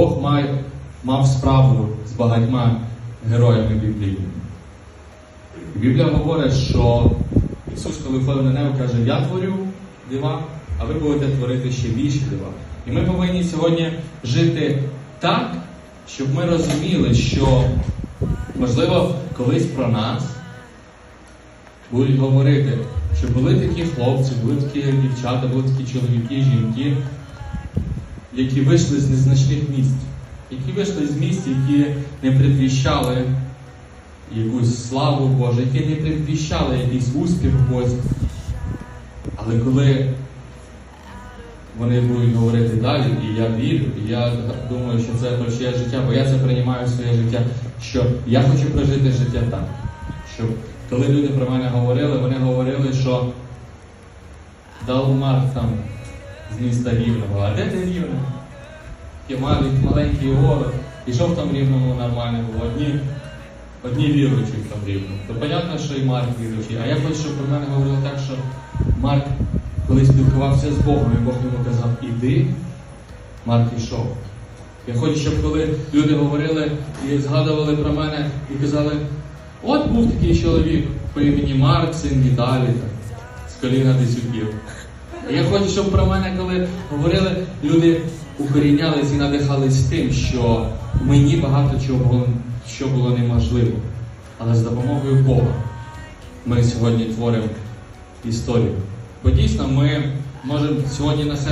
Бог має, мав справу з багатьма героями Біблії. І Біблія говорить, що Ісус, коли входив на небо, каже, я творю дива, а ви будете творити ще більші дива. І ми повинні сьогодні жити так, щоб ми розуміли, що можливо колись про нас будуть говорити, що були такі хлопці, були такі дівчата, були такі чоловіки, жінки, які вийшли з незначних місць, які вийшли з місць, які не предвіщали якусь славу Божу, які не предвіщали якийсь успіх Бозі. Але коли вони будуть говорити далі, і я вірю, і я думаю, що це прощає життя, бо я це приймаю в своє життя, що я хочу прожити життя так. Щоб коли люди про мене говорили, вони говорили, що Далмар там з міста Рівного. А де ти Рівне? Такі маленький, маленький город. Пішов там в Рівному нормально було. Одні, одні віруючі там в Рівному. То понятно, що і Марк віруючий. А я хочу, щоб про мене говорили так, що Марк, коли спілкувався з Богом, і Бог йому казав, іди, Марк йшов. Я хочу, щоб коли люди говорили і згадували про мене і казали, от був такий чоловік по імені Марк, син Віталій, з коліна Десюків. Я хочу, щоб про мене, коли говорили, люди укорінялись і надихались тим, що мені багато чого було, що було неможливо. Але з допомогою Бога ми сьогодні творимо історію. Бо дійсно ми можемо сьогодні на себе.